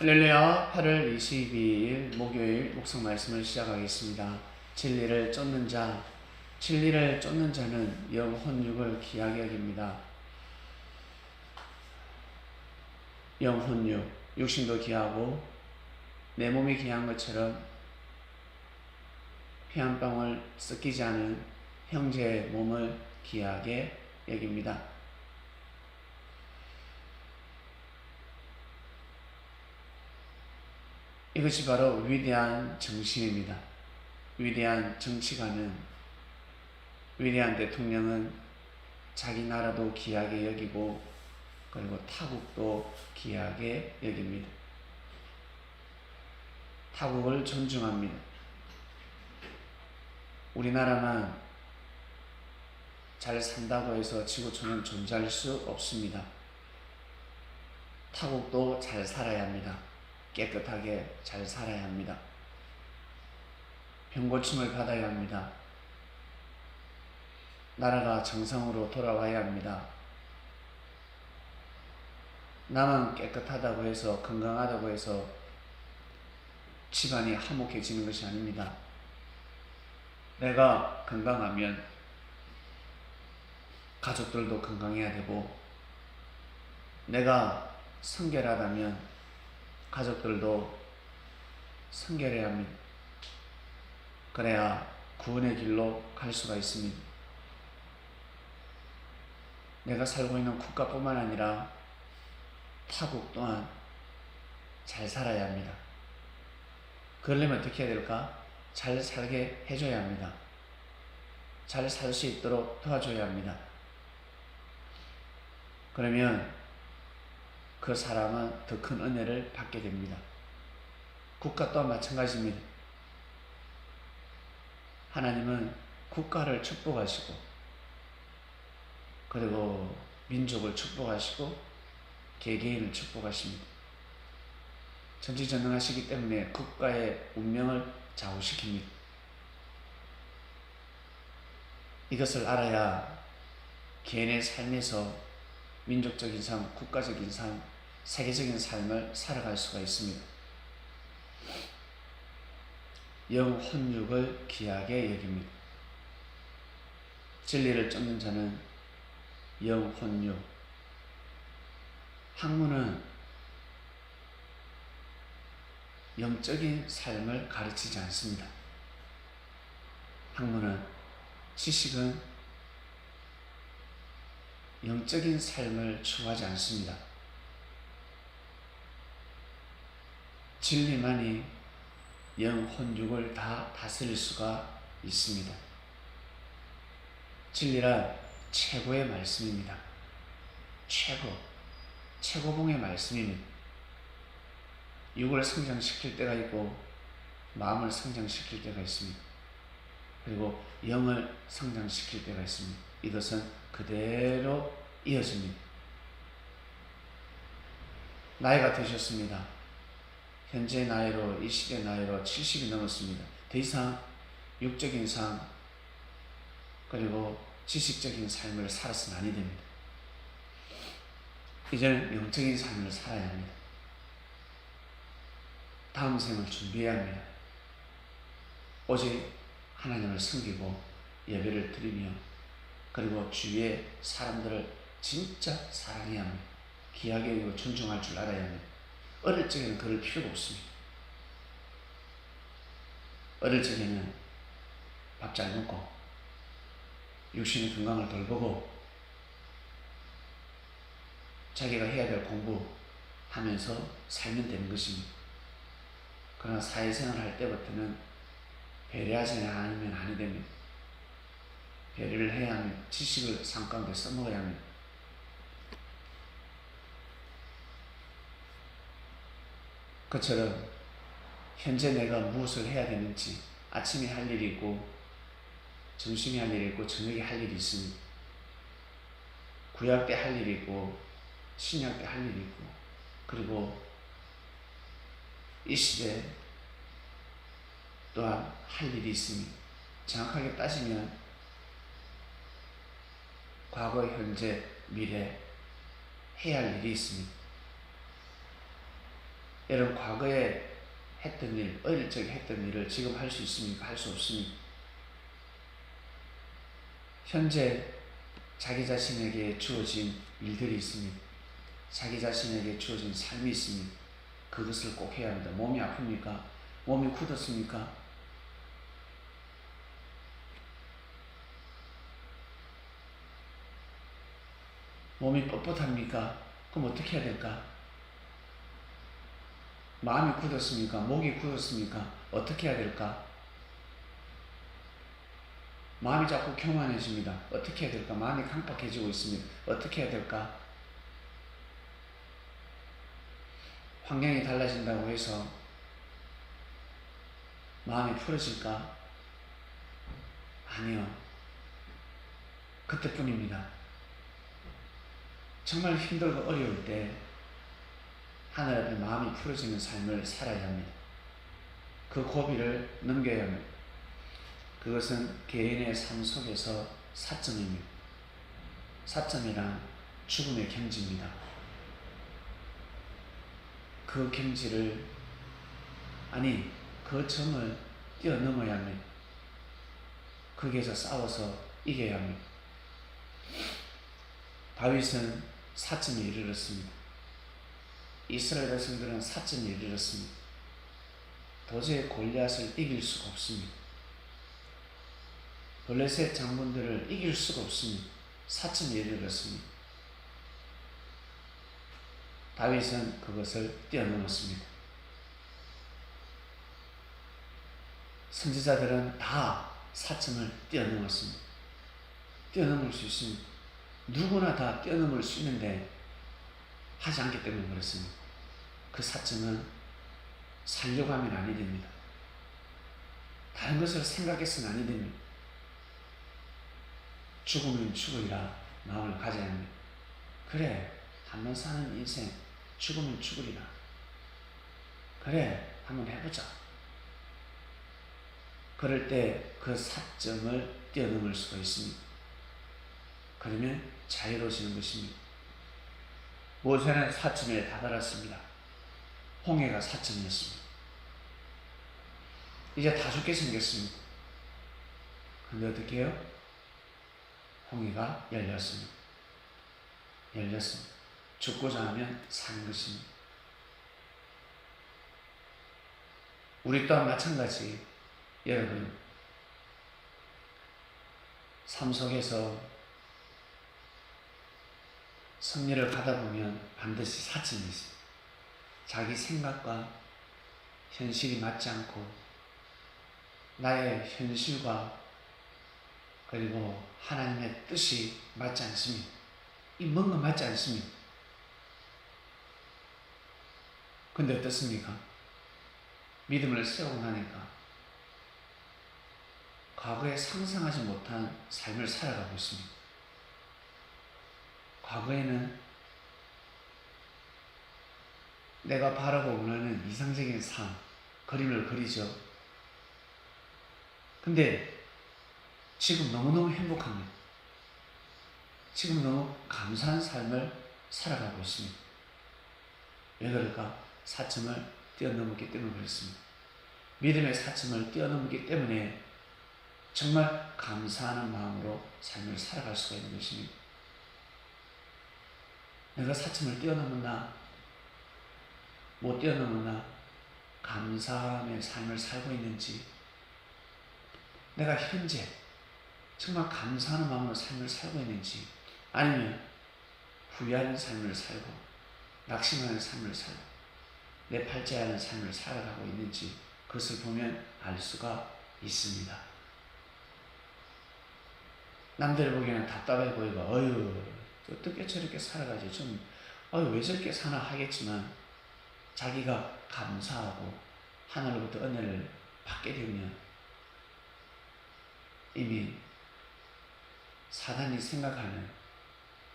할렐루야 8월 22일 목요일 목성 말씀을 시작하겠습니다. 진리를 쫓는 자, 진리를 쫓는 자는 영혼육을 귀하게 여깁니다. 영혼육, 육신도 귀하고 내 몸이 귀한 것처럼 피 한 방울 섞이지 않은 형제의 몸을 귀하게 여깁니다. 이것이 바로 위대한 정신입니다. 위대한 정치가는 위대한 대통령은 자기 나라도 귀하게 여기고 그리고 타국도 귀하게 여깁니다. 타국을 존중합니다. 우리나라만 잘 산다고 해서 지구촌은 존재할 수 없습니다. 타국도 잘 살아야 합니다. 깨끗하게 잘 살아야 합니다. 병고침을 받아야 합니다. 나라가 정상으로 돌아와야 합니다. 나만 깨끗하다고 해서 건강하다고 해서 집안이 화목해지는 것이 아닙니다. 내가 건강하면 가족들도 건강해야 되고 내가 성결하다면 가족들도 성결해야 합니다. 그래야 구원의 길로 갈 수가 있습니다. 내가 살고 있는 국가뿐만 아니라 타국 또한 잘 살아야 합니다. 그러려면 어떻게 해야 될까? 잘 살게 해줘야 합니다. 잘 살 수 있도록 도와줘야 합니다. 그러면 그 사람은 더 큰 은혜를 받게 됩니다. 국가 또한 마찬가지입니다. 하나님은 국가를 축복하시고, 그리고 민족을 축복하시고, 개개인을 축복하십니다. 전지전능하시기 때문에 국가의 운명을 좌우시킵니다. 이것을 알아야 개인의 삶에서 민족적인 삶, 국가적인 삶, 세계적인 삶을 살아갈 수가 있습니다. 영혼육을 귀하게 여깁니다. 진리를 쫓는 자는 영혼육. 학문은 영적인 삶을 가르치지 않습니다. 학문은 지식은 영적인 삶을 추구하지 않습니다. 진리만이 영혼육을 다 다스릴 수가 있습니다. 진리란 최고의 말씀입니다. 최고, 최고봉의 말씀입니다. 육을 성장시킬 때가 있고 마음을 성장시킬 때가 있습니다. 그리고 영을 성장시킬 때가 있습니다. 이것은 그대로 이어집니다. 나이가 드셨습니다. 현재 나이로 이 시대 나이로 70이 넘었습니다. 더 이상 육적인 삶 그리고 지식적인 삶을 살아서는 아니 됩니다. 이제는 영적인 삶을 살아야 합니다. 다음 생을 준비해야 합니다. 오직 하나님을 섬기고 예배를 드리며 그리고 주위의 사람들을 진짜 사랑해야 합니다. 귀하게 존중할 줄 알아야 합니다. 어릴 적에는 그럴 필요가 없습니다. 어릴 적에는 밥 잘 먹고 육신의 건강을 돌보고 자기가 해야 될 공부 하면서 살면 되는 것입니다. 그러나 사회생활 할 때부터는 배려하지 않으면 아니 됩니다. 배려를 해야 하면 지식을 상가운데 써먹어야 합니다. 그처럼 현재 내가 무엇을 해야 되는지 아침에 할 일이 있고 점심에 할 일이 있고 저녁에 할 일이 있습니다. 구약 때 할 일이 있고 신약 때 할 일이 있고 그리고 이 시대 또한 할 일이 있습니다. 정확하게 따지면 과거, 현재, 미래 해야 할 일이 있습니다. 여러분 과거에 했던 일, 어릴 적에 했던 일을 지금 할 수 있습니까? 할 수 없습니까? 현재 자기 자신에게 주어진 일들이 있습니다. 자기 자신에게 주어진 삶이 있습니다. 그것을 꼭 해야 합니다. 몸이 아픕니까? 몸이 굳었습니까? 몸이 뻣뻣합니까? 그럼 어떻게 해야 될까? 마음이 굳었습니까? 목이 굳었습니까? 어떻게 해야 될까? 마음이 자꾸 교만해집니다. 어떻게 해야 될까? 마음이 강박해지고 있습니다. 어떻게 해야 될까? 환경이 달라진다고 해서 마음이 풀어질까? 아니요. 그때뿐입니다. 정말 힘들고 어려울 때 하늘 앞에 마음이 풀어지는 삶을 살아야 합니다. 그 고비를 넘겨야 합니다. 그것은 개인의 삶 속에서 사점입니다. 사점이란 죽음의 경지입니다. 그 경지를 아니 그 점을 뛰어넘어야 합니다. 거기에서 싸워서 이겨야 합니다. 다윗은 사점에 이르렀습니다. 이스라엘 백성들은 사점에 이르렀습니다. 도저히 골리앗을 이길 수가 없습니다. 블레셋 장군들을 이길 수가 없습니다. 사점에 이르렀습니다. 다윗은 그것을 뛰어넘었습니다. 선지자들은 다 사점을 뛰어넘었습니다. 뛰어넘을 수 있습니다. 누구나 다 뛰어넘을 수 있는데 하지 않기 때문에 그렇습니다. 그 사점은 살려고 하면 아니 됩니다. 다른 것을 생각해서는 아니 됩니다. 죽으면 죽으리라 마음을 가져야 합니다. 그래, 한 번 사는 인생 죽으면 죽으리라. 그래, 한번 해보자. 그럴 때 그 사점을 뛰어넘을 수가 있습니다. 그러면 자유로워지는 것입니다. 모세는 사점에 다다랐습니다. 홍해가 사점이었습니다. 이제 다 죽게 생겼습니다. 근데 어떻게 해요? 홍해가 열렸습니다. 열렸습니다. 죽고자 하면 사는 것입니다. 우리 또한 마찬가지 여러분 삶 속에서 승리를 가다 보면 반드시 사점이 있어요. 자기 생각과 현실이 맞지 않고 나의 현실과 그리고 하나님의 뜻이 맞지 않습니다. 이 뭔가 맞지 않습니다. 근데 어떻습니까? 믿음을 세우고 나니까 과거에 상상하지 못한 삶을 살아가고 있습니다. 과거에는 내가 바라고 원하는 이상적인 삶, 그림을 그리죠. 근데 지금 너무너무 행복합니다. 지금 너무 감사한 삶을 살아가고 있습니다. 왜 그럴까? 사점을 뛰어넘었기 때문에 그렇습니다. 믿음의 사점을 뛰어넘었기 때문에 정말 감사하는 마음으로 삶을 살아갈 수가 있는 것입니다. 내가 사점을 뛰어넘었나? 못 뛰어넘었나? 감사함의 삶을 살고 있는지, 내가 현재 정말 감사하는 마음으로 삶을 살고 있는지, 아니면 후회하는 삶을 살고, 낙심하는 삶을 살고, 내 팔자하는 삶을 살아가고 있는지, 그것을 보면 알 수가 있습니다. 남들 보기에는 답답해 보이고, 어휴, 어떻게 저렇게 살아가지? 좀, 어휴, 왜 저렇게 사나 하겠지만, 자기가 감사하고, 하늘로부터 은혜를 받게 되면, 이미 사단이 생각하는,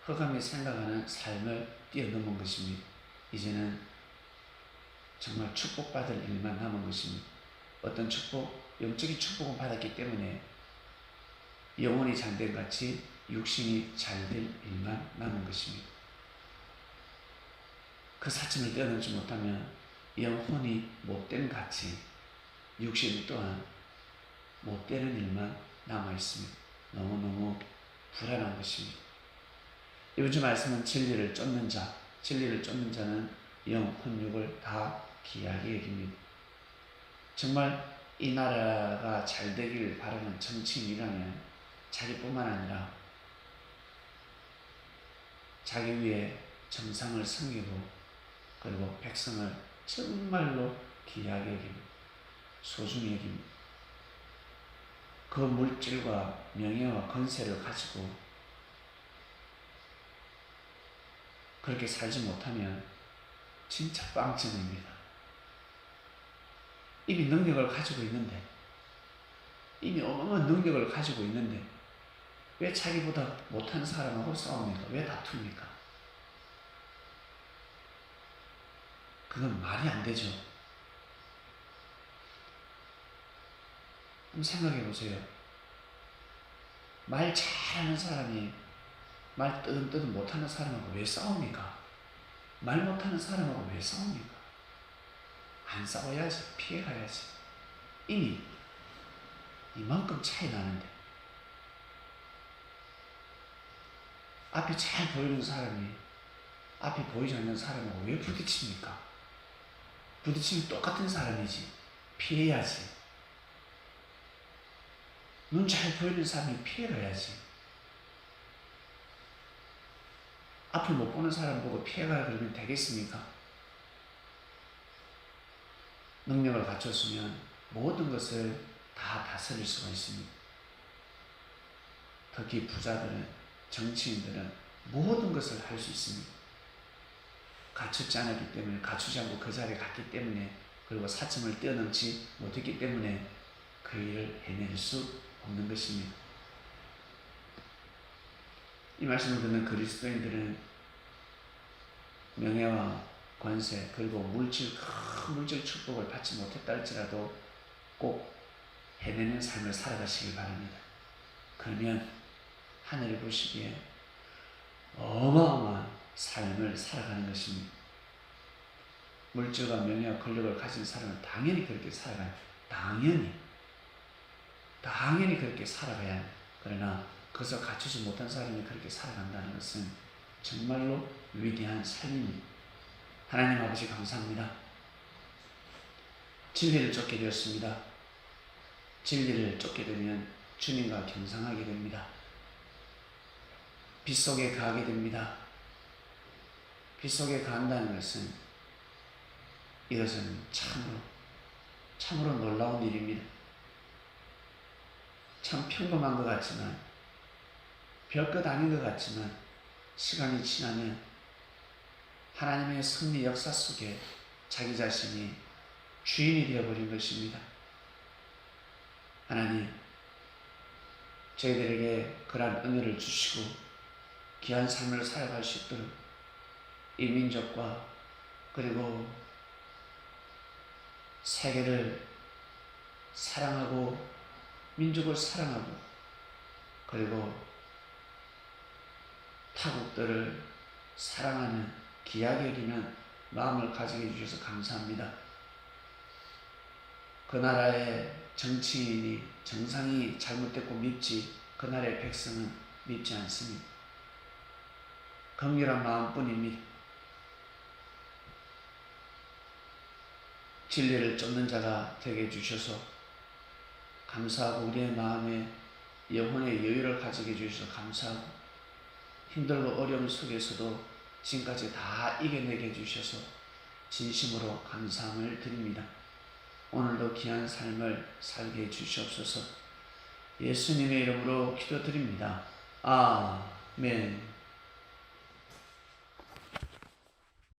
흑암이 생각하는 삶을 뛰어넘은 것입니다. 이제는 정말 축복받을 일만 남은 것입니다. 어떤 축복, 영적인 축복을 받았기 때문에 영혼이 잠든 같이 육신이 잘 될 일만 남은 것입니다. 그 사점을 뛰어넘지 못하면 영혼이 못된 같이 육신 또한 못되는 일만 남아 있습니다. 너무너무 불안한 것입니다. 이번 주 말씀은 진리를 쫓는 자, 진리를 쫓는 자는 영, 혼 육을 다 귀하게 여깁니다. 정말 이 나라가 잘 되길 바라는 정치인이라면 자기뿐만 아니라 자기 위에 정상을 섬기고 그리고 백성을 정말로 귀하게 여깁니다. 소중히 여깁니다. 그 물질과 명예와 건세를 가지고 그렇게 살지 못하면 진짜 빵점입니다. 이미 능력을 가지고 있는데, 이미 어마어마한 능력을 가지고 있는데, 왜 자기보다 못하는 사람하고 싸웁니까? 왜 다툽니까? 그건 말이 안 되죠. 한번 생각해 보세요. 말 잘하는 사람이 말 뜨듬뜨듬 못하는 사람하고 왜 싸웁니까? 말 못하는 사람하고 왜 싸웁니까? 안 싸워야지, 피해가야지. 이미 이만큼 차이 나는데. 앞에 잘 보이는 사람이 앞에 보이지 않는 사람하고 왜 부딪힙니까? 부딪히면 똑같은 사람이지. 피해야지. 눈 잘 보이는 사람이 피해가야지. 앞을 못 보는 사람 보고 피해가야 그러면 되겠습니까? 능력을 갖췄으면 모든 것을 다 다스릴 수가 있습니다. 특히 부자들은, 정치인들은 모든 것을 할 수 있습니다. 갖추지 않았기 때문에, 갖추지 않고 그 자리에 갔기 때문에, 그리고 사점을 뛰어넘지 못했기 때문에 그 일을 해낼 수 없는 것입니다. 이 말씀을 듣는 그리스도인들은 명예와 권세 그리고 물질 큰 물질 축복을 받지 못했다 할지라도 꼭 해내는 삶을 살아가시길 바랍니다. 그러면 하늘이 보시기에 어마어마한 삶을 살아가는 것입니다. 물질과 명예와 권력을 가진 사람은 당연히 그렇게 살아가요. 당연히. 당연히 그렇게 살아가야 합니다. 그러나 그것을 갖추지 못한 사람이 그렇게 살아간다는 것은 정말로 위대한 삶입니다. 하나님 아버지 감사합니다. 진리를 쫓게 되었습니다. 진리를 쫓게 되면 주님과 경상하게 됩니다. 빛 속에 가게 됩니다. 빛 속에 간다는 것은 이것은 참으로 참으로 놀라운 일입니다. 참 평범한 것 같지만 별것 아닌 것 같지만 시간이 지나면 하나님의 승리 역사 속에 자기 자신이 주인이 되어버린 것입니다. 하나님, 저희들에게 그러한 은혜를 주시고 귀한 삶을 살아갈 수 있도록 이 민족과 그리고 세계를 사랑하고 민족을 사랑하고 그리고 타국들을 사랑하는 귀하게 여기는 마음을 가지게 해주셔서 감사합니다. 그 나라의 정치인이 정상이 잘못됐고 밉지 그 나라의 백성은 밉지 않습니다. 긍휼한 마음뿐입니다. 진리를 쫓는 자가 되게 해주셔서 감사하고 우리의 마음에 영혼의 여유를 가지게 해주셔서 감사하고 힘들고 어려움 속에서도 지금까지 다 이겨내게 해주셔서 진심으로 감사함을 드립니다. 오늘도 귀한 삶을 살게 해주시옵소서 예수님의 이름으로 기도드립니다. 아멘.